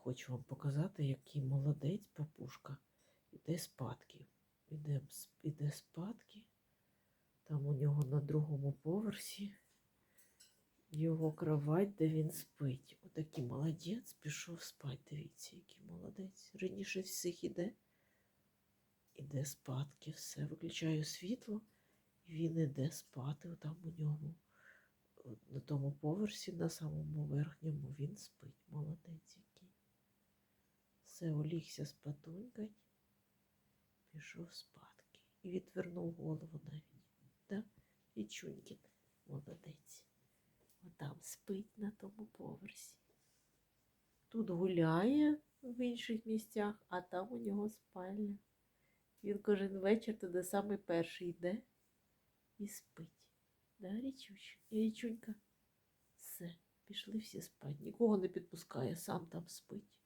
хочу вам показати, який молодець папушка. Іде спадки. Іде, іде спадки. Там у нього на другому поверсі його кровать, де він спить. Отакий молодець пішов спати. Дивіться, який молодець. Раніше всіх іде. Іде спадки, все. Виключаю світло, і він іде спати. Там у нього от на тому поверсі, на самому верхньому, він спить. Молодець. Все, улігся спатунькать, пішов спадки. І відвернув голову навіть. Да? І Чунькін молодець. Отам спить на тому поверсі. Тут гуляє в інших місцях, а там у нього спальня. Він кожен вечір туди саме перший йде і спить. Да, Річуч? Річунька. Все, пішли всі спати. Нікого не підпускає, сам там спить.